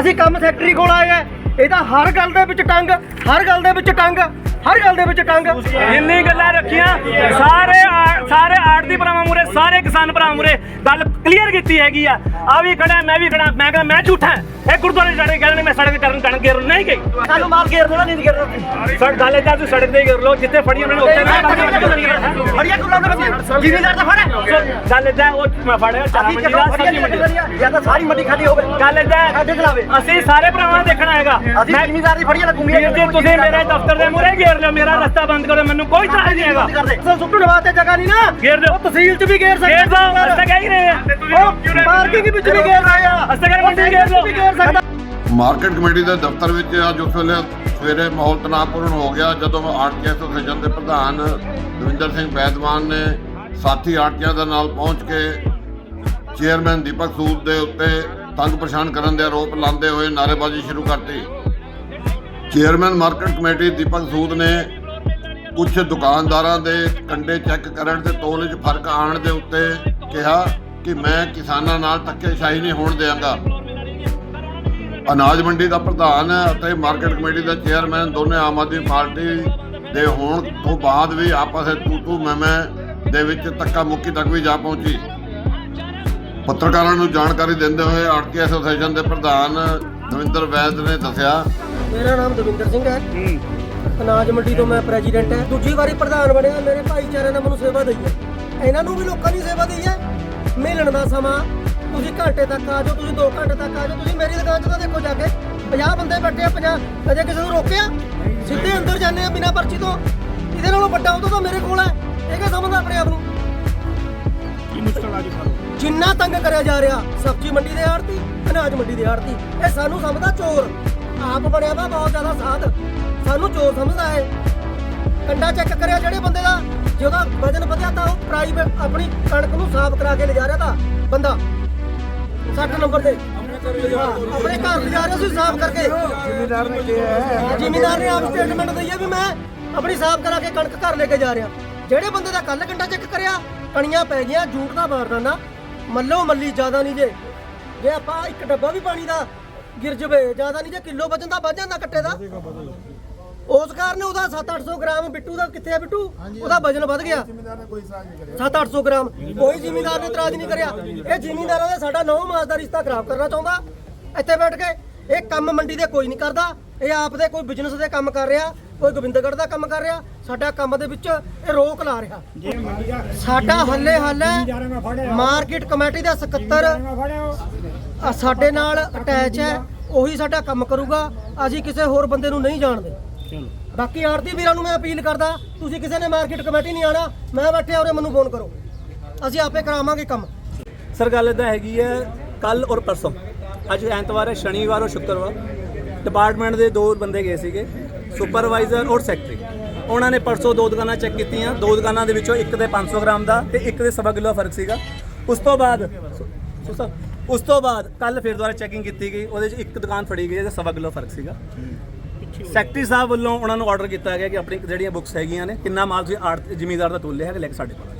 ਅਸੀਂ ਕੰਮ ਸੈਕਟਰੀ ਕੋਲ ਆਏ ਆ। ਇਹ ਤਾਂ ਹਰ ਗੱਲ ਦੇ ਵਿੱਚ ਟੰਗ ਹਰ ਗੱਲ ਦੇ ਵਿੱਚ ਟੰਗ ਹਰ ਗੱਲ ਦੇ ਵਿੱਚ ਟੰਗ ਜਿੰਨੀ ਗੱਲਾਂ ਰੱਖੀਆਂ ਸਾਰੇ ਸਾਰੇ ਆੜਤੀ ਭਰਾਵਾਂ ਮੂਰੇ ਸਾਰੇ ਕਿਸਾਨ ਭਰਾਵਾਂ ਮੂਰੇ ਗੱਲ ਕਲੀਅਰ ਕੀਤੀ ਹੈਗੀ ਆ। ਆ ਵੀ ਖੜਾ ਮੈਂ ਵੀ ਖੜਾ ਮੈਂ ਕਹਿੰਦਾ ਮੈਂ ਝੂਠਾ ਇਹ ਗੁਰਦੁਆਰੇ ਸੜਕ ਕਹਿੰਦੇ ਨੇ ਮੈਂ ਸੜਕ ਕਰਨ ਕਰਨ ਗੇਰ ਨਹੀਂ ਗਈ। ਸਾਨੂੰ ਮਾਰ ਘੇਰ ਦੇਣਾ ਨਹੀਂ ਘੇਰ। ਸੜ ਗੱਲ ਇਦਾਂ ਤੁਸੀਂ ਸੜਕ ਤੇ ਗੇਰ ਲਓ ਜਿੱਥੇ ਫੜੀ ਉਹਨਾਂ ਨੇ ਉੱਥੇ ਫੜੀਆ ਤੂੰ ਬੱਚੇ ਜ਼ਿਮੀਦਾਰ ਤਾਂ ਫੜ। ਗੱਲ ਇਦਾਂ ਉਹ ਮੈਂ ਫੜਿਆ ਚਾਰਾ ਮੰਡੀ ਦਾ ਸਬਜ਼ੀ ਮੰਡੀ ਦਾ। ਜਾਂ ਤਾਂ ਸਾਰੀ ਮੰਡੀ ਖਾਲੀ ਹੋਵੇ। ਗੱਲ ਇਦਾਂ ਸਾਡੇ ਚਲਾਵੇ ਅਸੀਂ ਸਾਰੇ ਭਰਾਵਾਂ ਨੂੰ ਦੇਖਣਾ ਹੈਗਾ। ਅਸੀਂ ਮੈਂ ਜ਼ਿਮੀਦਾਰ ਦੀ ਫੜੀਆਂ ਲੱਗੂਗੀਆਂ ਵੀਰ ਜੀ ਤੁਸੀਂ ਮੇਰੇ ਦਫ਼ਤਰ ਦੇ ਮੂਰੇ ਗੇਰ ਲਿਓ ਮੇਰਾ ਰਸਤਾ ਬੰਦ ਕਰੋ ਮੈਨੂੰ ਕੋਈ ਚਾਹ ਨਹੀਂ ਹੈਗਾ। ਸੁੱਟਣ ਵਾਸਤੇ ਜਗ੍ਹਾ ਨਹੀਂ ਨਾ। ਗੇਰ ਦਿਓ। ਉਹ ਤਹਿਸੀਲ 'ਚ ਵੀ ਘੇਰ ਸਕਦੇ ਗੇਰ ਦੋ ਰਸਤਾ ਕਹਿ ਹੀ ਰਹੇ ਆ। ਉਹ ਪਾਰਕਿੰਗ ਵਿੱਚ ਵੀ ਘੇਰ ਰਹੇ ਆ। ਅਸਾਂ ਕਹਿੰਦੇ ਮੰਡੀ ਗੇਰ ਵੀ ਦਿਓ। ਘੇਰ ਸਕਦਾ ਮਾਰਕੀਟ ਕਮੇਟੀ ਦੇ ਦਫ਼ਤਰ ਵਿੱਚ ਅੱਜ ਉਸ ਵੇਲੇ ਸਵੇਰੇ ਮਾਹੌਲ ਤਣਾਅਪੂਰਨ ਹੋ ਗਿਆ ਜਦੋਂ ਆਰਟੀਐਸ ਐਸੋਸੀਏਸ਼ਨ ਦੇ ਪ੍ਰਧਾਨ ਦਵਿੰਦਰ ਸਿੰਘ ਬੈਦਵਾਨ ਨੇ ਸਾਥੀ ਆਰਟੀਆਂ ਦੇ ਨਾਲ ਪਹੁੰਚ ਕੇ ਚੇਅਰਮੈਨ ਦੀਪਕ ਸੂਦ ਦੇ ਉੱਤੇ ਤੰਗ ਪਰੇਸ਼ਾਨ ਕਰਨ ਦੇ ਆਰੋਪ ਲਾਉਂਦੇ ਹੋਏ ਨਾਅਰੇਬਾਜ਼ੀ ਸ਼ੁਰੂ ਕਰਤੀ। Chairman market committee Deepak Sood ਨੇ ਕੁਝ ਦੁਕਾਨਦਾਰਾਂ ਦੇ ਕੰਡੇ ਚੈੱਕ ਕਰਨ ਤੇ ਤੋਲੇ 'ਚ ਫ਼ਰਕ ਆਉਣ ਦੇ ਉੱਤੇ ਕਿਹਾ ਕਿ ਮੈਂ ਕਿਸਾਨਾਂ ਨਾਲ ਧੱਕੇਸ਼ਾਹੀ ਨਹੀਂ ਹੋਣ ਦੇਵਾਂਗਾ ਅਨਾਜ ਮੰਡੀ ਦਾ ਪ੍ਰਧਾਨ ਅਤੇ ਮਾਰਕੀਟ ਕਮੇਟੀ ਦਾ ਚੇਅਰਮੈਨ ਦੋਨੇ ਆਮ ਆਦਮੀ ਪਾਰਟੀ ਦੇ ਹੋਣ ਤੋਂ ਬਾਅਦ ਵੀ ਆਪਸ ਵਿੱਚ ਤੂ ਤੂ ਮੈਂ ਮੈਂ ਦੇ ਵਿੱਚ ਧੱਕਾ ਮੁੱਕੀ ਤੱਕ ਵੀ ਜਾ ਪਹੁੰਚੀ। ਪੱਤਰਕਾਰਾਂ ਨੂੰ ਜਾਣਕਾਰੀ ਦਿੰਦੇ ਹੋਏ ਆਰਟੀ ਐਸੋਸੀਏਸ਼ਨ ਦੇ ਪ੍ਰਧਾਨ ਦਵਿੰਦਰ ਵੈਦ ਨੇ ਦੱਸਿਆ। ਮੇਰਾ ਨਾਮ ਦਵਿੰਦਰ ਸਿੰਘ ਹੈ। ਅਨਾਜ ਮੰਡੀ ਤੋਂ ਮੈਂ ਪ੍ਰੈਜ਼ੀਡੈਂਟ ਹਾਂ। ਦੂਜੀ ਵਾਰੀ ਪ੍ਰਧਾਨ ਬਣਿਆ। ਮੇਰੇ ਭਾਈਚਾਰੇ ਨੇ ਮੈਨੂੰ ਸੇਵਾ ਦਈ ਹੈ। ਇਹਨਾਂ ਨੂੰ ਵੀ ਲੋਕਾਂ ਦੀ ਸੇਵਾ ਦਈ ਹੈ। ਮਿਲਣ ਦਾ ਸਮਾਂ। ਤੁਸੀਂ ਘੰਟੇ ਤੱਕ ਆ ਜਾਓ। ਤੁਸੀਂ 2 ਘੰਟੇ ਤੱਕ ਆ ਜਾਓ। ਤੁਸੀਂ ਮੇਰੀ ਦੁਕਾਨ 'ਚ ਤਾਂ ਦੇਖੋ ਜਾ ਕੇ। 50 ਬੰਦੇ ਬੈਠੇ ਆ 50 ਕਦੇ ਕਿਸੇ ਨੂੰ ਰੋਕਿਆ? ਸਿੱਧੇ ਅੰਦਰ ਜਾਂਦੇ ਆ ਬਿਨਾਂ ਪਰਚੀ ਤੋਂ। ਇਹਦੇ ਨਾਲੋਂ ਵੱਡਾ ਉਹ ਤਾਂ ਮੇਰੇ ਕੋਲ ਹੈ। ਇਹ ਕੀ ਸਮਝਦਾ ਆਪਣੇ ਆਪ ਨੂੰ। ਜਿੰਨਾ ਤੰਗ ਕਰਿਆ ਜਾ ਰਿਹਾ ਸਬਜ਼ੀ ਮੰਡੀ ਦੇ ਆੜਤੀ ਅਨਾਜ ਮੰਡੀ ਦੇ ਆੜਤੀ ਇਹ ਸਾਨੂੰ ਸਮਝਦਾ ਚੋਰ। ਆਪ ਬਣਿਆ ਵਾ ਬਹੁਤ ਜ਼ਿਆਦਾ ਸਾਧ। ਸਾਨੂੰ ਚੋਰ ਸਮਝਦਾ ਹੈ ਕੰਡਾ ਚੈੱਕ ਕਰਿਆ ਜਿਹੜੇ ਬੰਦੇ ਦਾ ਜਿਹਦਾ ਵਜਨ ਵਧਿਆ ਤਾਂ ਉਹ ਪ੍ਰਾਈਵੇਟ ਆਪਣੀ ਕਣਕ ਨੂੰ ਸਾਫ਼ ਕਰਾ ਕੇ ਲਿਜਾ ਰਿਹਾ ਤਾਂ ਬੰਦਾ। 60 ਨੰਬਰ ਤੇ। ਹਾਂ, ਆਪਣੇ ਘਰ ਲਿਜਾ ਰਿਹਾ ਸੀ ਸਾਫ਼ ਕਰਕੇ। ਜ਼ਿਮੀਦਾਰ ਨੇ ਕਿਹਾ ਜ਼ਿਮੀਦਾਰ ਨੇ ਆਪ ਸਟੇਟਮੈਂਟ ਦਈ ਹੈ ਵੀ ਮੈਂ ਆਪਣੀ ਸਾਫ਼ ਕਰਾ ਕੇ ਕਣਕ ਘਰ ਲੈ ਕੇ ਜਾ ਰਿਹਾ। ਜਿਹੜੇ ਬੰਦੇ ਦਾ ਕੱਲ ਕੰਡਾ ਚੈੱਕ ਕਰਿਆ ਕਣੀਆਂ ਪੈ ਗਈਆਂ ਜੂਟ ਦਾ ਮਾਰਦਾਨਾ ਮੱਲੋ ਮੱਲੀ ਜ਼ਿਆਦਾ ਨਹੀਂ ਜੇ। ਜੇ ਆਪਾਂ ਇੱਕ ਡੱਬਾ ਵੀ ਪਾਣੀ ਦਾ ਗਿਰ ਜਵੇ ਜ਼ਿਆਦਾ ਨਹੀਂ ਜੇ ਕਿਲੋ ਵਜਨ ਦਾ ਵੱਧ ਜਾਂਦਾ ਕੱਟੇ ਦਾ। ਉਸ ਕਾਰਨ ਉਹਦਾ 7-800 ਗ੍ਰਾਮ ਬਿੱਟੂ ਦਾ ਕਿੱਥੇ ਆ ਬਿੱਟੂ? ਉਹਦਾ ਵਜਨ ਵੱਧ ਗਿਆ। 7-800 ਗ੍ਰਾਮ। ਕੋਈ ਜ਼ਿਮੀਂਦਾਰ ਨੇ ਇਤਰਾਜ਼ ਨਹੀਂ ਕਰਿਆ। ਇਹ ਜ਼ਿਮੀਂਦਾਰਾਂ ਦਾ ਸਾਡਾ 9 ਮਾਸ ਦਾ ਰਿਸ਼ਤਾ ਖਰਾਬ ਕਰਨਾ ਚਾਹੁੰਦਾ। ਇੱਥੇ ਬੈਠ ਕੇ ਇਹ ਕੰਮ ਮੰਡੀ ਦੇ ਕੋਈ ਨਹੀਂ ਕਰਦਾ। ਇਹ ਆਪ ਦੇ ਕੋਈ ਬਿਜ਼ਨਸ ਦੇ ਕੰਮ ਕਰ ਰਿਹਾ। ਕੋਈ ਗੋਬਿੰਦਗੜ੍ਹ ਦਾ ਕੰਮ ਕਰ ਰਿਹਾ ਸਾਡਾ ਕੰਮ ਦੇ ਵਿੱਚ ਇਹ ਰੋਕ ਲਾ ਰਿਹਾ। ਸਾਡਾ ਹੱਲੇ ਹੱਲ ਹੈ ਮਾਰਕੀਟ ਕਮੇਟੀ ਦਾ ਸਕੱਤਰ ਆ ਸਾਡੇ ਨਾਲ ਅਟੈਚ ਹੈ ਉਹੀ ਸਾਡਾ ਕੰਮ ਕਰੂਗਾ ਅਸੀਂ ਕਿਸੇ ਹੋਰ ਬੰਦੇ ਨੂੰ ਨਹੀਂ ਜਾਣਦੇ। ਬਾਕੀ ਆਰਤੀ ਵੀਰਾਂ ਨੂੰ ਮੈਂ ਅਪੀਲ ਕਰਦਾ ਤੁਸੀਂ ਕਿਸੇ ਨੇ ਮਾਰਕੀਟ ਕਮੇਟੀ ਨਹੀਂ ਆਣਾ ਮੈਂ ਬੈਠਿਆ ਉਰੇ ਮੈਨੂੰ ਫੋਨ ਕਰੋ। ਅਸੀਂ ਆਪੇ ਕਰਾਵਾਂਗੇ ਕੰਮ। ਸਰ ਗੱਲ ਇਦਾਂ ਹੈਗੀ ਹੈ ਕੱਲ ਔਰ ਪਰਸੋਂ ਅੱਜ ਐਤਵਾਰ ਹੈ ਸ਼ਨੀਵਾਰ ਔਰ ਸ਼ੁੱਕਰਵਾਰ। ਡਿਪਾਰਟਮੈਂਟ ਦੇ ਦੋ ਬੰਦੇ ਗਏ ਸੀਗੇ। ਸੁਪਰਵਾਈਜ਼ਰ ਔਰ ਸੈਕਟਰੀ। ਉਹਨਾਂ ਨੇ ਪਰਸੋਂ ਦੋ ਦੁਕਾਨਾਂ ਚੈੱਕ ਕੀਤੀਆਂ। ਦੋ ਦੁਕਾਨਾਂ ਦੇ ਵਿੱਚੋਂ ਇੱਕ ਦੇ 500 ਗ੍ਰਾਮ ਦਾ ਤੇ ਇੱਕ ਦੇ ਸਵਾ ਕਿਲੋ ਫ਼ਰਕ ਸੀਗਾ। ਉਸ ਤੋਂ ਬਾਅਦ, ਸੋ ਉਸ ਤੋਂ ਬਾਅਦ ਕੱਲ ਫਿਰ ਦੁਬਾਰਾ ਚੈਕਿੰਗ ਕੀਤੀ ਗਈ। ਉਹਦੇ 'ਚ ਇੱਕ ਦੁਕਾਨ ਫੜੀ ਗਈ ਜਿਹਦੇ ਸਵਾ ਕਿਲੋ ਫ਼ਰਕ ਸੀਗਾ। ਸੈਕਟਰੀ ਸਾਹਿਬ ਵੱਲੋਂ ਉਹਨਾਂ ਨੂੰ ਆਰਡਰ ਕੀਤਾ ਗਿਆ ਕਿ ਆਪਣੀ ਜਿਹੜੀਆਂ ਬੁੱਕਸ ਹੈਗੀਆਂ ਨੇ, ਕਿੰਨਾ ਮਾਲ ਤੁਸੀਂ ਆੜ, ਜ਼ਿਮੀਦਾਰ ਦਾ ਤੋਲਿਆ ਹੈਗਾ ਲੈ ਕੇ ਸਾਡੇ ਕੋਲ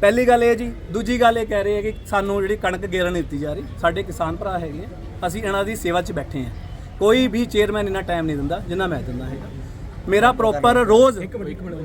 ਪਹਿਲੀ ਗੱਲ ਇਹ ਜੀ। ਦੂਜੀ ਗੱਲ ਇਹ ਕਹਿ ਰਹੇ ਹੈ ਕਿ ਸਾਨੂੰ ਜਿਹੜੀ ਕਣਕ ਗੇਰਨ ਨਹੀਂ ਦਿੱਤੀ ਜਾ ਰਹੀ, ਸਾਡੇ ਕਿਸਾਨ ਭਰਾ ਹੈਗੇ ਆ। ਅਸੀਂ ਇਹਨਾਂ ਦੀ ਸੇਵਾ 'ਚ ਬੈਠੇ ਹਾਂ। ਕੋਈ ਵੀ ਚੇਅਰਮੈਨ ਇੰਨਾ ਟਾਈਮ ਨਹੀਂ ਦਿੰਦਾ ਜਿੰਨਾ ਮੈਂ ਦਿੰਦਾ ਹੈਗਾ। ਮੇਰਾ ਪ੍ਰੋਪਰ ਰੋਜ਼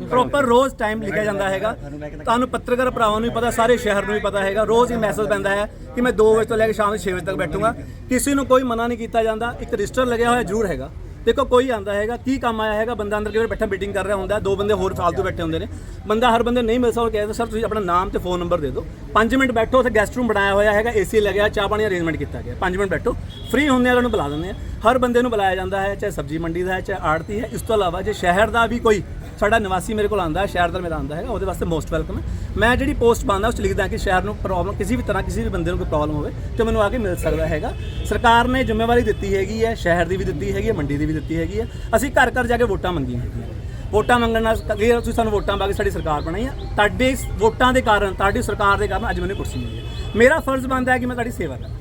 ਪ੍ਰੋਪਰ ਰੋਜ਼ ਟਾਈਮ ਲਿਖਿਆ ਜਾਂਦਾ ਹੈਗਾ। ਤੁਹਾਨੂੰ ਪੱਤਰਕਾਰ ਭਰਾਵਾਂ ਨੂੰ ਵੀ ਪਤਾ ਸਾਰੇ ਸ਼ਹਿਰ ਨੂੰ ਵੀ ਪਤਾ ਹੈਗਾ। ਰੋਜ਼ ਹੀ ਮੈਸੇਜ ਪੈਂਦਾ ਹੈ ਕਿ ਮੈਂ 2 ਵਜੇ ਤੋਂ ਲੈ ਕੇ ਸ਼ਾਮ ਦੇ 6 ਵਜੇ ਤੱਕ ਬੈਠੂੰਗਾ। ਕਿਸੇ ਨੂੰ ਕੋਈ ਮਨਾ ਨਹੀਂ ਕੀਤਾ ਜਾਂਦਾ। ਇੱਕ ਰਜਿਸਟਰ ਲੱਗਿਆ ਹੋਇਆ ਜ਼ਰੂਰ ਹੈਗਾ। ਦੇਖੋ ਕੋਈ ਆਂਦਾ ਹੈਗਾ ਕੀ ਕੰਮ ਆਇਆ ਹੈਗਾ? ਬੰਦਾ ਅੰਦਰ ਕਿਵੇਂ ਬੈਠਾ ਮੀਟਿੰਗ ਕਰ ਰਿਹਾ ਹੁੰਦਾ ਦੋ ਬੰਦੇ ਹੋਰ ਫਾਲਤੂ ਬੈਠੇ ਹੁੰਦੇ ਨੇ। ਬੰਦਾ ਹਰ ਬੰਦੇ ਨਹੀਂ ਮਿਲ ਸਕਦਾ ਕਹਿੰਦਾ ਸਰ ਤੁਸੀਂ ਆਪਣਾ ਨਾਮ ਤੇ ਫੋਨ ਨੰਬਰ ਦੇ ਦਿਓ। 5 ਮਿੰਟ ਬੈਠੋ ਉੱਥੇ ਗੈਸਟ ਰੂਮ ਬਣਾਇਆ ਹੋਇਆ ਹੈਗਾ ਏਸੀ ਲੱਗਿਆ ਚਾਹ ਪਾਣੀ ਅਰੇਂਜਮੈਂਟ ਕੀਤਾ ਗਿਆ। 5 ਮਿੰਟ ਬੈਠੋ ਫ੍ਰੀ ਹੁੰਦੇ ਵਾਲਿਆਂ ਨੂੰ ਬੁਲਾ ਦਿੰਦੇ ਆ। ਹਰ ਬੰਦੇ ਨੂੰ ਬੁਲਾਇਆ ਜਾਂਦਾ ਹੈ, ਚਾਹੇ ਸਬਜ਼ੀ ਮੰਡੀ ਦਾ ਹੈ, ਚਾਹੇ ਆੜਤੀ ਹੈ, ਇਸ ਤੋਂ ਇਲਾਵਾ ਜੇ ਸ਼ਹਿਰ ਦਾ ਵੀ ਕੋਈ ਸਾਡਾ ਨਿਵਾਸੀ ਮੇਰੇ ਕੋਲ ਆਂਦਾ ਹੈ, ਸ਼ਹਿਰ ਦਾ ਮੇਰਾ ਆਂਦਾ ਹੈਗਾ, ਉਹਦੇ ਵਾਸਤੇ ਮੋਸਟ ਵੈਲਕਮ ਹੈ। ਮੈਂ ਜਿਹੜੀ ਪੋਸਟ ਪਾਉਂਦਾ, ਉਸ 'ਚ ਲਿਖਦਾ ਕਿ ਸ਼ਹਿਰ ਨੂੰ ਪ੍ਰੋਬਲਮ ਕਿਸੇ ਵੀ ਤਰ੍ਹਾਂ ਕਿਸੇ ਵੀ ਬੰਦੇ ਨੂੰ ਕੋਈ ਪ੍ਰੋਬਲਮ ਹੋਵੇ, ਤੇ ਮੈਨੂੰ ਆ ਕੇ ਮਿਲ ਸਕਦਾ ਹੈਗਾ। ਸਰਕਾਰ ਨੇ ਜ਼ਿੰਮੇਵਾਰੀ ਦਿੱਤੀ ਹੈਗੀ ਹੈ, ਸ਼ਹਿਰ ਦੀ ਵੀ ਦਿੱਤੀ ਹੈਗੀ ਹੈ, ਮੰਡੀ ਦੀ ਵੀ ਦਿੱਤੀ ਹੈਗੀ ਹੈ। ਅਸੀਂ ਘਰ ਘਰ ਜਾ ਕੇ ਵੋਟਾਂ ਮੰਗੀਆਂ ਹੈਗੀਆਂ। ਵੋਟਾਂ ਮੰਗਣ ਨਾਲ ਇਹ ਤੁਸੀਂ ਸਾਨੂੰ ਵੋਟਾਂ ਪਾ ਕੇ ਸਾਡੀ ਸਰਕਾਰ ਬਣਾਈ ਆ। ਤੁਹਾਡੇ ਵੋਟਾਂ ਦੇ ਕਾਰਨ, ਤੁਹਾਡੀ ਸਰਕਾਰ ਦੇ ਕਾਰਨ ਅੱਜ ਮੈਨੂੰ ਕੁਰਸੀ ਮਿਲੀ ਹੈ। ਮੇਰਾ ਫਰਜ਼ ਬਣਦਾ ਹੈ ਕਿ ਮੈਂ ਤੁਹਾਡੀ ਸੇਵਾ ਕਰਾਂ।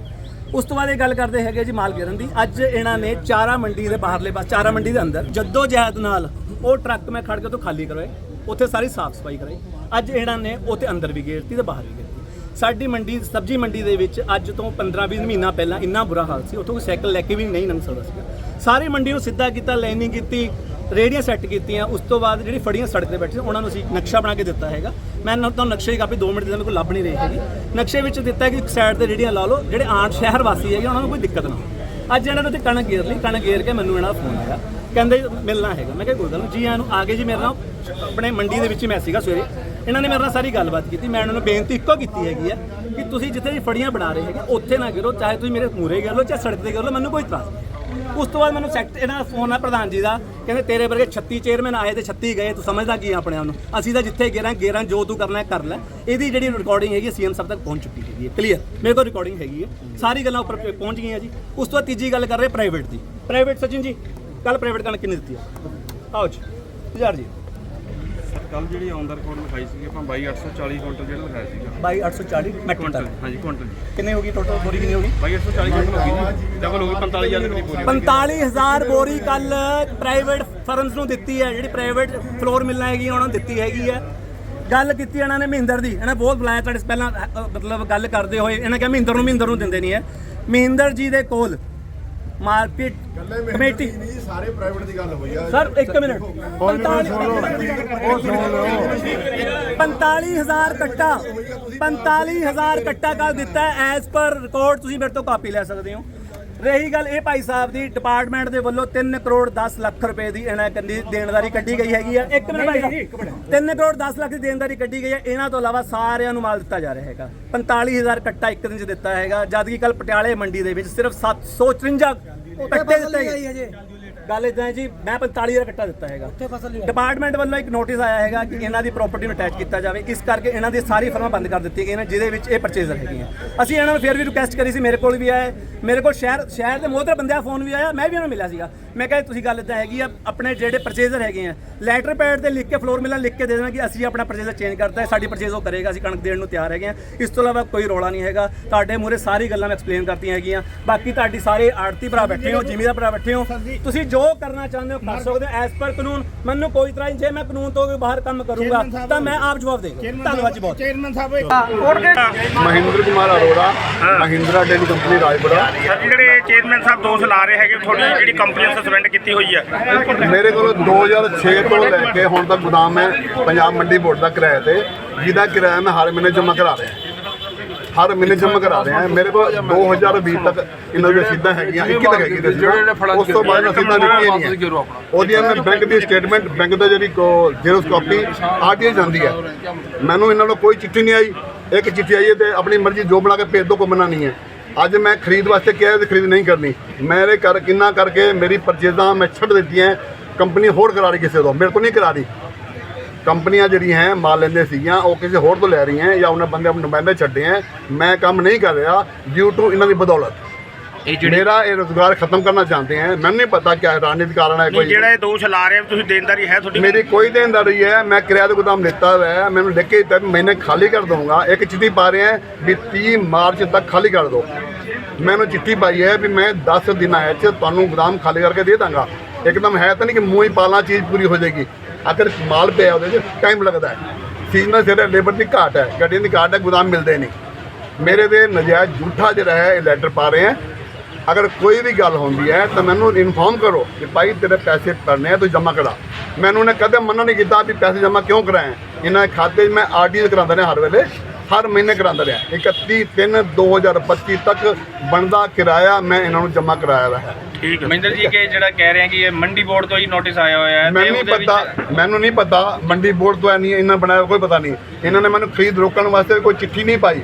ਉਸ ਤੋਂ ਬਾਅਦ ਇਹ ਗੱਲ ਕਰਦੇ ਹੈਗੇ ਜੀ ਮਾਲ ਗਿਰਨ ਦੀ। ਅੱਜ ਇਹਨਾਂ ਨੇ ਚਾਰਾ ਮੰਡੀ ਦੇ ਬਾਹਰਲੇ ਪਾਸ ਚਾਰਾ ਮੰਡੀ ਦੇ ਅੰਦਰ ਜੱਦੋ ਜਹਿਦ ਨਾਲ ਉਹ ਟਰੱਕ ਮੈਂ ਖੜ ਕੇ ਤੋਂ ਖਾਲੀ ਕਰਵਾਏ ਉੱਥੇ ਸਾਰੀ ਸਾਫ਼ ਸਫ਼ਾਈ ਕਰਾਈ। ਅੱਜ ਇਹਨਾਂ ਨੇ ਉੱਥੇ ਅੰਦਰ ਵੀ ਗੇਰਤੀ ਤੇ ਬਾਹਰ ਵੀ ਸਾਡੀ ਮੰਡੀ, ਸਬਜ਼ੀ ਮੰਡੀ ਦੇ ਵਿੱਚ ਅੱਜ ਤੋਂ 15-20 ਮਹੀਨਾ ਪਹਿਲਾਂ ਇੰਨਾ ਬੁਰਾ ਹਾਲ ਸੀ। ਉੱਥੋਂ ਕੋਈ ਸਾਈਕਲ ਲੈ ਕੇ ਵੀ ਨਹੀਂ ਲੰਘ ਸਕਦਾ ਸੀਗਾ। ਸਾਰੀ ਮੰਡੀ ਨੂੰ ਸਿੱਧਾ ਕੀਤਾ ਲਾਈਨਿੰਗ ਕੀਤੀ ਰੇੜੀਆਂ ਸੈੱਟ ਕੀਤੀਆਂ। ਉਸ ਤੋਂ ਬਾਅਦ ਜਿਹੜੀ ਫੜੀਆਂ ਸੜਕ ਤੇ ਬੈਠੀ ਉਹਨਾਂ ਨੂੰ ਅਸੀਂ ਨਕਸ਼ਾ ਬਣਾ ਕੇ ਦਿੱਤਾ ਹੈਗਾ। ਮੈਂ ਨਾ ਤੁਹਾਨੂੰ ਨਕਸ਼ੇ ਦੀ ਕਾਪੀ 2 ਮਿੰਟ ਦੇ ਮੇਰੇ ਕੋਲ ਲੱਭ ਨਹੀਂ ਰਹੀ ਹੈਗੀ। ਨਕਸ਼ੇ ਵਿੱਚ ਦਿੱਤਾ ਕਿ ਇੱਕ ਸਾਈਡ ਤੇ ਰੇੜੀਆਂ ਲਾ ਲਓ, ਜਿਹੜੇ ਆਂਟ ਸ਼ਹਿਰ ਵਾਸੀ ਹੈਗੇ, ਉਹਨਾਂ ਨੂੰ ਕੋਈ ਦਿੱਕਤ ਨਾ ਹੋਵੇ। ਅੱਜ ਇਹਨਾਂ ਨੇ ਉੱਥੇ ਕਣਕ ਗੇਰ ਲਈ, ਕਣਕ ਗੇਰ ਕੇ ਮੈਨੂੰ ਇਹਨਾਂ ਦਾ ਫੋਨ ਆਇਆ। ਕਹਿੰਦੇ ਮਿਲਣਾ ਹੈਗਾ। ਮੈਂ ਕਿਹਾ ਕੋਈ ਗੱਲ ਨਹੀਂ ਜੀ ਆਇਆਂ ਨੂੰ ਆ ਗਏ ਜੀ ਮੇਰੇ ਨਾਲ ਆਪਣੇ ਮੰਡੀ ਦੇ ਵਿੱਚ ਹੀ ਮੈਂ ਸੀਗਾ ਸਵੇਰੇ। ਇਹਨਾਂ ਨੇ ਮੇਰੇ ਨਾਲ ਸਾਰੀ ਗੱਲਬਾਤ ਕੀਤੀ। ਮੈਂ ਉਹਨਾਂ ਨੂੰ ਬੇਨਤੀ ਇੱਕੋ ਕੀਤੀ ਹੈਗੀ ਹੈ ਕਿ ਤੁਸੀਂ ਜਿੱਥੇ ਵੀ ਫੜੀਆਂ ਬਣਾ ਰਹੇ ਹੈਗੇ, ਉੱਥੇ ਨਾ ਗਿਰੋ ਚਾਹੇ ਤੁਸੀਂ ਮੇਰੇ ਮੂਰੇ ਗਿਰ ਲਓ, ਚਾਹੇ ਸੜਕ ਤੇ ਗਿਰ ਲਓ, ਮੈਨੂੰ ਕੋਈ ਇਤਰਾਜ਼ ਨਹੀਂ। ਉਸ ਤੋਂ ਬਾਅਦ ਮੈਨੂੰ ਸੈਕਟ ਇਹਨਾਂ ਫੋਨ ਆ ਪ੍ਰਧਾਨ ਜੀ ਦਾ, ਕਹਿੰਦੇ ਤੇਰੇ ਵਰਗੇ 36 ਚੇਅਰਮੈਨ ਆਏ ਤੇ 36 ਗਏ, ਤੂੰ ਸਮਝਦਾ ਕੀ ਆ ਆਪਣੇ ਆਪ ਨੂੰ? ਅਸੀਂ ਤਾਂ ਜਿੱਥੇ ਗੇਰਾਂ ਗੇਰਾਂ ਜੋ ਤੂੰ ਕਰਨਾ ਕਰ ਲੈ। ਇਹਦੀ ਜਿਹੜੀ ਰਿਕਾਰਡਿੰਗ ਹੈਗੀ ਸੀਐਮ ਸਾਹਿਬ ਤੱਕ ਪਹੁੰਚ ਚੁੱਕੀ ਹੈਗੀ ਹੈ ਕਲੀਅਰ ਮੇਰੇ ਕੋਲ ਰਿਕਾਰਡਿੰਗ ਹੈਗੀ ਹੈ ਸਾਰੀ ਗੱਲਾਂ ਉੱਪਰ ਪਹੁੰਚ ਗਈਆਂ ਜੀ। ਉਸ ਤੋਂ ਬਾਅਦ ਤੀਜੀ ਗੱਲ ਕਰ ਰਹੇ ਪ੍ਰਾਈਵੇਟ ਦੀ। ਪ੍ਰਾਈਵੇਟ ਸਚਿਨ ਜੀ ਕੱਲ ਪ੍ਰਾਈਵੇਟ ਕਣਕ ਕਿੰਨੀ ਦਿੱਤੀ ਆ? ਆਓ ਜੀ। ਜੁਝਾਰ ਜੀ। ਕੱਲ ਜਿਹੜੀ ਔਨ ਦਾ ਰਿਕਾਰਡ ਲਿਖਾਈ ਸੀ ਆਪਾਂ 22840 ਕੁਇੰਟਲ ਜਿਹੜਾ ਲਿਖਾਇਆ ਸੀਗਾ। 22 840 ਮੈਟ੍ਰਿਕ ਟਨ। ਹਾਂਜੀ ਕੁਇੰਟਲ ਕਿੰਨੇ ਹੋ ਗਈ ਟੋਟਲ ਬੋਰੀ ਕਿੰਨੀ ਹੋ ਗਈ? 22840 ਕੁਇੰਟਲ ਹੋ ਗਈ ਜੀ। ਡਬਲ ਹੋ ਗਈ 45000 ਦੇ ਪੂਰੀ 45000 ਬੋਰੀ ਕੱਲ ਪ੍ਰਾਈਵੇਟ ਫਰਮਸ ਨੂੰ ਦਿੱਤੀ ਹੈ। ਜਿਹੜੀ ਪ੍ਰਾਈਵੇਟ ਫਲੋਰ ਮਿਲਣਾ ਹੈਗੀ ਉਹਨਾਂ ਨੂੰ ਦਿੱਤੀ ਹੈਗੀ ਹੈ। ਗੱਲ ਕੀਤੀ ਇਹਨਾਂ ਨੇ ਮਹਿੰਦਰ ਦੀ। ਇਹਨਾਂ ਬਹੁਤ ਬੁਲਾਇਆ ਤੁਹਾਡੇ ਪਹਿਲਾਂ ਮਤਲਬ ਗੱਲ ਕਰਦੇ ਹੋਏ ਇਹਨਾਂ ਕਿਹਾ ਮਹਿੰਦਰ ਨੂੰ ਮਹਿੰਦਰ ਨੂੰ ਦਿੰਦੇ ਨਹੀਂ ਹੈ। ਮਹਿੰਦਰ ਜੀ ਦੇ ਕੋਲ ਮਾਰਕੀਟ ਕਮੇਟੀ। ਨਹੀਂ ਸਾਰੇ ਪ੍ਰਾਈਵੇਟ ਦੀ ਗੱਲ ਹੋਈ ਆ। ਸਰ ਇੱਕ ਮਿੰਟ। 45000 ਕੱਟਾ 45000 ਕੱਟਾ ਕੱਲ ਦਿੱਤਾ ਐਸ ਪਰ ਰਿਕਾਰਡ ਤੁਸੀਂ ਮੇਰੇ ਤੋਂ ਕਾਪੀ ਲੈ ਸਕਦੇ ਹੋ। ਰਹੀ ਗੱਲ ਇਹ ਭਾਈ ਸਾਹਿਬ ਦੀ ਡਿਪਾਰਟਮੈਂਟ ਦੇ ਵੱਲੋਂ 3 ਕਰੋੜ 10 ਲੱਖ ਰੁਪਏ ਦੀ ਇਹਨਾਂ ਕੰਦੀ ਦੇਣਦਾਰੀ ਕੱਢੀ ਗਈ ਹੈਗੀ ਆ। ਇੱਕ ਮਿੰਟ ਭਾਈ ਸਾਹਿਬ। 3 ਕਰੋੜ 10 ਲੱਖ ਦੀ ਦੇਣਦਾਰੀ ਕੱਢੀ ਗਈ ਹੈ। ਇਹਨਾਂ ਤੋਂ ਇਲਾਵਾ ਸਾਰਿਆਂ ਨੂੰ ਮਾਲ ਦਿੱਤਾ ਜਾ ਰਿਹਾ ਹੈਗਾ। 45000 ਕੱਟਾ ਇੱਕ ਦਿਨ 'ਚ ਦਿੱਤਾ ਹੈਗਾ। ਜਦ ਕਿ ਕੱਲ ਪਟਿਆਲੇ ਮੰਡੀ ਦੇ ਵਿੱਚ ਸਿਰਫ 753 ਕੱਟੇ ਦਿੱਤੇ ਗਏ। ਗੱਲ ਇਦਾਂ ਹੈ ਜੀ ਮੈਂ 45000 ਕੱਟਾ ਦਿੱਤਾ ਹੈਗਾ। ਡਿਪਾਰਟਮੈਂਟ ਵੱਲੋਂ ਇੱਕ ਨੋਟਿਸ ਆਇਆ ਹੈਗਾ ਕਿ ਇਹਨਾਂ ਦੀ ਪ੍ਰਾਪਰਟੀ ਨੂੰ ਅਟੈਚ ਕੀਤਾ ਜਾਵੇ। ਇਸ ਕਰਕੇ ਇਹਨਾਂ ਦੀ ਸਾਰੀ ਫਰਮਾਂ ਬੰਦ ਕਰ ਦਿੱਤੀਆਂ ਗਈਆਂ ਨੇ ਜਿਹਦੇ ਵਿੱਚ ਇਹ ਪਰਚੇਜ਼ਰ ਹੈਗੀਆਂ। ਅਸੀਂ ਇਹਨਾਂ ਨੂੰ ਫਿਰ ਵੀ ਰਿਕੁਐਸਟ ਕਰੀ ਸੀ ਮੇਰੇ ਕੋਲ ਵੀ ਆਇਆ ਮੇਰੇ ਕੋਲ ਸ਼ਹਿਰ ਸ਼ਹਿਰ ਦੇ ਮੋਹਤਰ ਬੰਦਿਆਂ ਦਾ ਫੋਨ ਵੀ ਆਇਆ ਮੈਂ ਵੀ ਉਹਨਾਂ ਨੂੰ ਮਿਲਿਆ ਸੀਗਾ। ਮੈਂ ਕਿਹਾ ਤੁਸੀਂ ਗੱਲ ਇਦਾਂ ਹੈਗੀ ਆ ਆਪਣੇ ਜਿਹੜੇ ਪਰਚੇਜ਼ਰ ਹੈਗੇ ਆ ਲੈਟਰ ਪੈਡ ਤੇ ਲਿਖ ਕੇ ਫਲੋਰ ਮਿਲਾਂ ਲਿਖ ਕੇ ਦੇ ਦੇਣਾ ਕਿ ਅਸੀਂ ਆਪਣਾ ਪਰਚੇਜ਼ਰ ਚੇਂਜ ਕਰਤਾ ਹੈ ਸਾਡੀ ਪਰਚੇਜ਼ ਉਹ ਕਰੇਗਾ ਅਸੀਂ ਕਣਕ ਦੇਣ ਨੂੰ ਤਿਆਰ ਹੈਗੇ ਆ। ਇਸ ਤੋਂ ਇਲਾਵਾ ਕੋਈ ਰੌਲਾ ਨਹੀਂ ਹੈਗਾ। ਤੁਹਾਡੇ ਮੂਹਰੇ ਸਾਰੀ ਗੱਲਾਂ ਮੈਂ ਐਕਸਪਲੇਨ ਕਰਤੀਆਂ ਹੈਗੀਆਂ। ਬਾਕੀ ਤੁਹਾਡੀ ਸਾਰੇ ਆੜਤੀ ਭਰਾ ਬੈਠੇ ਹੋ ਜ਼ਿਮੀਦਾਰ ਭਰਾ ਬੈਠੇ ਹੋ ਤੁਸੀਂ ਜੋ ਕਰਨਾ ਚਾਹੁੰਦੇ ਹੋ ਕਰ ਸਕਦੇ ਹੋ। ਐਸ ਪਰ ਕਾਨੂੰਨ ਮੈਨੂੰ ਕੋਈ ਤਰ੍ਹਾਂ ਜੇ ਮੈਂ ਕਾਨੂੰਨ ਤੋਂ ਬਾਹਰ ਕੰਮ ਕਰੂੰਗਾ ਤਾਂ ਮੈਂ ਆਪ ਜਵਾਬ ਦੇਗਾ ਧੰਨਵਾਦ ਜੀ ਬਹੁਤ। ਚੇਅਰਮੈਨ ਸਾਹਿਬ Mahinder Kumar Arora Mahindra daily company Rajpura. Sir ਜਿਹੜੇ ਚੇਅਰਮੈਨ ਸਾਹਿਬ ਦੋਸ਼ ਲਾ ਰਹੇ ਹੈਗੇ ਤੁਹਾਡੀ ਜਿਹੜੀ ਕੰਪਨੀ ਸਸਪੈਂਡ ਕੀਤੀ ਹੋਈ ਹੈ। ਮੇਰੇ ਕੋਲ 2006 ਤੋਂ ਲੈ ਕੇ ਹੁਣ ਤੱਕ ਗੋਦਾਮ ਹੈ ਪੰਜਾਬ ਮੰਡੀ ਬੋਰਡ ਦਾ ਕਿਰਾਏ ਤੇ ਜਿਹਦਾ ਕਿਰਾਇਆ ਮੈਂ ਹਰ ਮਹੀਨੇ ਜਮ੍ਹਾਂ ਕਰਾ ਰਿਹਾ। ਹਰ ਮਹੀਨੇ ਜਮ੍ਹਾਂ ਕਰਾ ਰਿਹਾ ਮੇਰੇ ਕੋਲ 2020 ਤੱਕ ਇਹਨਾਂ ਦੀਆਂ ਰਸੀਦਾਂ ਹੈਗੀਆਂ। 21 ਤੱਕ ਹੈਗੀ ਰਸੀਦਾਂ ਉਸ ਤੋਂ ਬਾਅਦ ਰਸੀਦਾਂ ਦਿੱਤੀਆਂ ਨਹੀਂ ਹੈ। ਉਹਦੀਆਂ ਮੈਂ ਬੈਂਕ ਦੀ ਸਟੇਟਮੈਂਟ ਬੈਂਕ ਦਾ ਜਿਹੜੀ ਜ਼ੀਰੋਸ ਕਾਪੀ ਆਰਟੀਆਈ ਜਾਂਦੀ ਹੈ। ਮੈਨੂੰ ਇਹਨਾਂ ਨੂੰ ਕੋਈ ਚਿੱਠੀ ਨਹੀਂ ਆਈ। ਇੱਕ ਚਿੱਠੀ ਆਈ ਹੈ ਤੇ ਆਪਣੀ ਮਰਜ਼ੀ ਜੋ ਬਣਾ ਕੇ ਭੇਜ ਦੋ ਕੋਈ ਮਨਾ ਨਹੀਂ ਹੈ। ਅੱਜ ਮੈਂ ਖਰੀਦ ਵਾਸਤੇ ਕਿਹਾ ਤੇ ਖਰੀਦ ਨਹੀਂ ਕਰਨੀ। ਮੇਰੇ ਕਰ ਕਿੰਨਾ ਕਰਕੇ ਮੇਰੀ ਪਰਚੇਜ਼ਾਂ ਮੈਂ ਛੱਡ ਦਿੱਤੀਆਂ। ਕੰਪਨੀ ਹੋਰ ਕਰਾ ਰਹੀ ਕਿਸੇ ਤੋਂ। ਮੇਰੇ ਤੋਂ ਨਹੀਂ ਕਰਾ ਰਹੀ। ਕੰਪਨੀਆਂ ਜਿਹੜੀਆਂ ਹੈ ਮਾਲ ਲੈਂਦੇ ਸੀਗੀਆਂ ਉਹ ਕਿਸੇ ਹੋਰ ਤੋਂ ਲੈ ਰਹੀਆਂ ਜਾਂ ਉਹਨਾਂ ਬੰਦੇ ਆਪਣੇ ਨੁਮਾਇੰਦੇ ਛੱਡੇ ਹੈ। ਮੈਂ ਕੰਮ ਨਹੀਂ ਕਰ ਰਿਹਾ ਡਿਊ ਟੂ ਇਹਨਾਂ ਦੀ ਬਦੌਲਤ। ਮੇਰਾ ਇਹ ਰੋਜ਼ਗਾਰ ਖਤਮ ਕਰਨਾ ਚਾਹਤੇ ਹੈ। ਮੈਨੂੰ ਨਹੀਂ ਪਤਾ ਕਿਆ ਰਾਜਨੀਤਿਕ ਕਾਰਨ ਹੈ ਕੋਈ। ਜਿਹੜਾ ਇਹ ਦੋਸ਼ ਲਾ ਰਹੇ ਹੋ ਤੁਸੀਂ ਦੇਣਦਾਰੀ ਹੈ ਤੁਹਾਡੀ? ਮੇਰੀ ਕੋਈ ਦੇਣਦਾਰੀ ਹੈ ਮੈਂ ਕਿਰਾਏ ਦਾ ਗੋਦਾਮ ਲਿੱਤਾ ਹੋਇਆ ਹੈ। ਮੈਨੂੰ ਲਿਖ ਕੇ ਦਿੱਤਾ ਵੀ ਮਹੀਨੇ ਖਾਲੀ ਕਰ ਦਊਂਗਾ। ਇੱਕ ਚਿੱਠੀ ਪਾ ਰਿਹਾ ਵੀ 30 ਮਾਰਚ ਤੱਕ ਖਾਲੀ ਕਰ ਦਿਓ। ਮੈਨੂੰ ਚਿੱਠੀ ਪਾਈ ਹੈ ਵੀ ਮੈਂ 10 ਦਿਨਾਂ ਵਿੱਚ ਤੁਹਾਨੂੰ ਗੋਦਾਮ ਖਾਲੀ ਕਰਕੇ ਦੇ ਦਾਂਗਾ। ਇੱਕਦਮ ਹੈ ਤਾਂ ਨਹੀਂ ਕਿ ਮੂੰਹ ਹੀ ਪਾਲਣਾ ਚੀਜ਼ ਪੂਰੀ ਹੋ ਜਾਏਗੀ। ਅਗਰ ਮਾਲ ਪਿਆ ਉਹਦੇ 'ਚ ਟਾਈਮ ਲੱਗਦਾ ਹੈ। ਸੀਜ਼ਨਲ ਸਿਰ ਲੇਬਰ ਦੀ ਘਾਟ ਹੈ, ਗੱਡੀਆਂ ਦੀ ਘਾਟ ਹੈ, ਗੋਦਾਮ ਮਿਲਦੇ ਨਹੀਂ। ਮੇਰੇ ਦੇ ਨਜਾਇਜ਼ ਝੂਠਾ ਜਿਹੜਾ ਹੈ, ਇਹ ਲੈਟਰ ਪਾ ਰਹੇ ਹੈ। ਅਗਰ ਕੋਈ ਵੀ ਗੱਲ ਹੁੰਦੀ ਹੈ, ਤਾਂ ਮੈਨੂੰ ਇਨਫੋਰਮ ਕਰੋ ਕਿ ਭਾਈ ਤੇਰੇ ਪੈਸੇ ਭਰਨੇ ਆ, ਤੂੰ ਜਮ੍ਹਾਂ ਕਰਾ। ਮੈਨੂੰ ਉਹਨੇ ਕਦੇ ਮਨਾ ਨਹੀਂ ਕੀਤਾ ਵੀ ਪੈਸੇ ਜਮ੍ਹਾਂ ਕਿਉਂ ਕਰਾਏ। ਇਹਨਾਂ ਖਾਤੇ 'ਚ ਮੈਂ ਆਰਟੀਓ ਕਰਾਉਂਦਾ ਰਿਹਾ ਹਰ ਵੇਲੇ। ਹਰ ਮਹੀਨੇ ਕਰਾਉਂਦਾ ਰਿਹਾ। 31 3 2025 ਤੱਕ ਬਣਦਾ ਕਿਰਾਇਆ ਮੈਂ ਇਹਨਾਂ ਨੂੰ ਜਮ੍ਹਾਂ ਕਰਾਇਆ ਹੋਇਆ ਹੈ। ਠੀਕ ਹੈ। ਮਹਿੰਦਰ ਜੀ ਕੇ ਜਿਹੜਾ ਕਹਿ ਰਹੇ ਆ ਕਿ ਇਹ ਮੰਡੀ ਬੋਰਡ ਤੋਂ ਹੀ ਨੋਟਿਸ ਆਇਆ ਹੋਇਆ ਹੈ ਮੈਨੂੰ ਨਹੀਂ ਪਤਾ ਮੈਨੂੰ ਨਹੀਂ ਪਤਾ ਮੰਡੀ ਬੋਰਡ ਤੋਂ ਨਹੀਂ ਇਹਨਾਂ ਬਣਾਇਆ ਕੋਈ ਪਤਾ ਨਹੀਂ। ਇਹਨਾਂ ਨੇ ਮੈਨੂੰ ਖਰੀਦ ਰੋਕਣ ਵਾਸਤੇ ਕੋਈ ਚਿੱਠੀ ਨਹੀਂ ਪਾਈ।